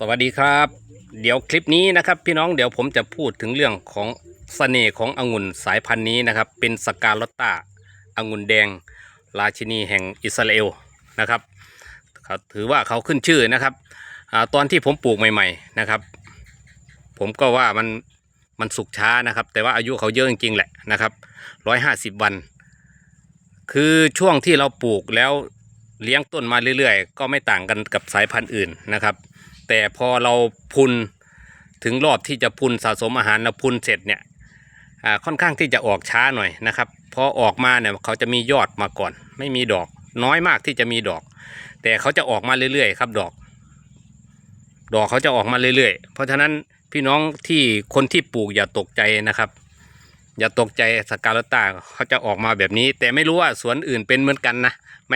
สวัสดีครับ เดี๋ยวคลิปนี้นะครับ พี่น้องเดี๋ยวผมจะพูดถึงเรื่องของเสน่ห์ขององุ่นสายพันธุ์นี้นะครับ เป็นสกาลอตตาองุ่นแดง ราชินีแห่งอิสราเอลนะครับเขาถือว่าเขาขึ้นชื่อนะครับอตอนที่ผมปลูกใหม่ ๆนะครับ ผมก็ว่ามันมันสุกช้านะครับ แต่ว่าอายุเขาเยอะจริงๆแหละนะครับร้อยห้าสิบวัน คือช่วงที่เราปลูกแล้วเลี้ยงต้นมาเรื่อยๆ ก็ไม่ต่างกันกับสายพันธุ์อื่นนะครับ แต่พอเราพุนถึงรอบที่จะพุนสะสมอาหารแล้วพุนเสร็จเนี่ยค่อนข้างที่จะออกช้าหน่อยนะครับพอออกมาเนี่ยเขาจะมียอดมาก่อน ไม่มีดอก น้อยมากที่จะมีดอก แต่เขาจะออกมาเรื่อยๆครับดอก ดอกเขาจะออกมาเรื่อยๆ เพราะฉะนั้นพี่น้องที่คนที่ปลูกอย่าตกใจนะครับ อย่าตกใจสกาลต้าเขาจะออกมาแบบนี้ แต่ไม่รู้ว่าสวนอื่นเป็นเหมือนกันนะไหม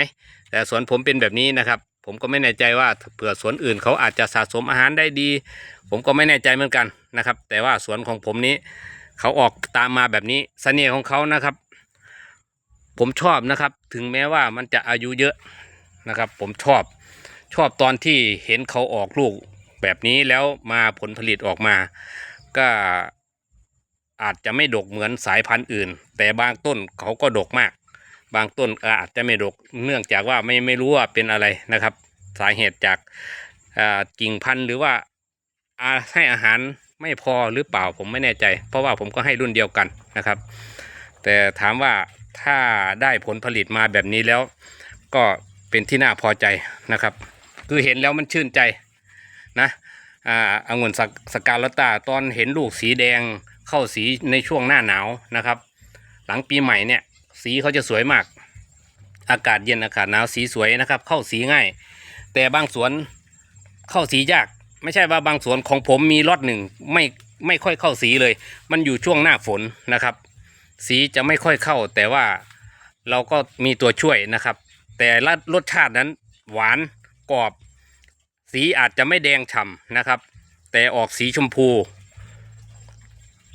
แต่สวนผมเป็นแบบนี้นะครับ ผมก็ไม่แน่ใจว่าเผื่อสวนอื่นเขาอาจจะสะสมอาหารได้ดี ผมก็ไม่แน่ใจเหมือนกันนะครับ แต่ว่าสวนของผมนี้เขาออกตามมาแบบนี้เสน่ห์ของเขานะครับ ผมชอบนะครับ ถึงแม้ว่ามันจะอายุเยอะนะครับ ผมชอบชอบตอนที่เห็นเขาออกลูกแบบนี้แล้วมาผลผลิตออกมา ก็อาจจะไม่ดกเหมือนสายพันธุ์อื่น แต่บางต้นเขาก็ดกมาก บางต้นอาจจะไม่ดกเนื่องจากว่าไม่ไม่รู้ว่าเป็นอะไรนะครับ สาเหตุจากอ่ากิ่งพันธุ์หรือว่าอาให้อาหารไม่พอหรือเปล่าผมไม่แน่ใจ เพราะว่าผมก็ให้รุ่นเดียวกันนะครับ แต่ถามว่าถ้าได้ผลผลิตมาแบบนี้แล้ว ก็เป็นที่น่าพอใจนะครับ คือเห็นแล้วมันชื่นใจนะอ่าองุ่นสกสกาลตาตอนเห็นลูกสีแดงเข้าสีในช่วงหน้าหนาวนะครับ หลังปีใหม่เนี่ย สีเขาจะสวยมาก อากาศเย็นอากาศหนาวสีสวยนะครับ เข้าสีง่าย แต่บางสวนเข้าสียาก ไม่ใช่ว่าบางสวนของผมมีลอตหนึ่งไม่ไม่ค่อยเข้าสีเลย มันอยู่ช่วงหน้าฝนนะครับ สีจะไม่ค่อยเข้า แต่ว่าเราก็มีตัวช่วยนะครับ แต่ละรสชาตินั้นหวานกรอบ สีอาจจะไม่แดงฉ่ำนะครับ แต่ออกสีชมพู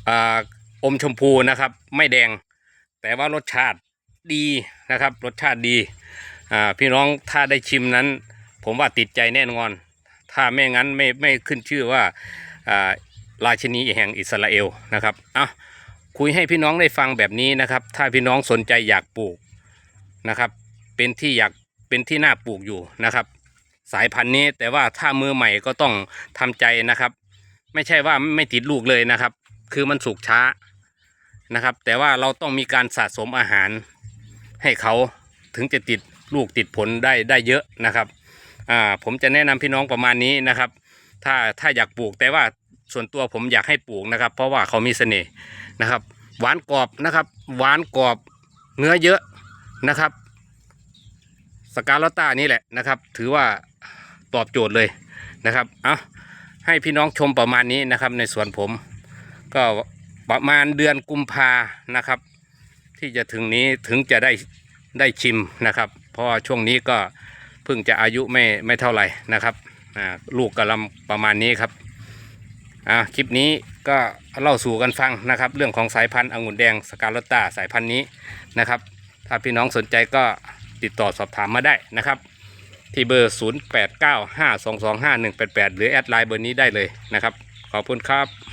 อ่าอมชมพูนะครับ ไม่แดง แต่ว่ารสชาติดีนะครับ รสชาติดีอ่าพี่น้องถ้าได้ชิมนั้น ผมว่าติดใจแน่นอน ถ้าไม่งั้นไม่ไม่ขึ้นชื่อว่าอ่าราชินีแห่งอิสราเอลนะครับเอาคุยให้พี่น้องได้ฟังแบบนี้นะครับ ถ้าพี่น้องสนใจอยากปลูกนะครับ เป็นที่อยากเป็นที่น่าปลูกอยู่นะครับ สายพันธุ์นี้แต่ว่าถ้ามือใหม่ก็ต้องทำใจนะครับ ไม่ใช่ว่าไม่ติดลูกเลยนะครับ คือมันสุกช้า นะครับ แต่ว่าเราต้องมีการสะสมอาหารให้เขาถึงจะติดลูกติดผลได้ได้เยอะนะครับอ่าผมจะแนะนำพี่น้องประมาณนี้นะครับ ถ้าถ้าอยากปลูกแต่ว่าส่วนตัวผมอยากให้ปลูกนะครับ เพราะว่าเขามีเสน่ห์นะครับ หวานกรอบนะครับ หวานกรอบเนื้อเยอะนะครับสกาลต้านี่แหละนะครับ ถือว่าตอบโจทย์เลยนะครับ เอาให้พี่น้องชมประมาณนี้นะครับ ในสวนผมก็ ประมาณเดือนกุมภานะครับ ที่จะถึงนี้ถึงจะได้ได้ชิมนะครับ เพราะช่วงนี้ก็เพิ่งจะอายุไม่ไม่เท่าไหร่นะครับอ่าลูกกำลังประมาณนี้ครับอ่าคลิปนี้ก็เล่าสู่กันฟังนะครับ เรื่องของสายพันธุ์องุ่นแดงสกาลตาสายพันธุ์นี้นะครับ ถ้าพี่น้องสนใจก็ติดต่อสอบถามมาได้นะครับ ที่เบอร์ 0895225188 หรือแอดไลน์เบอร์นี้ได้เลยนะครับ ขอบคุณครับ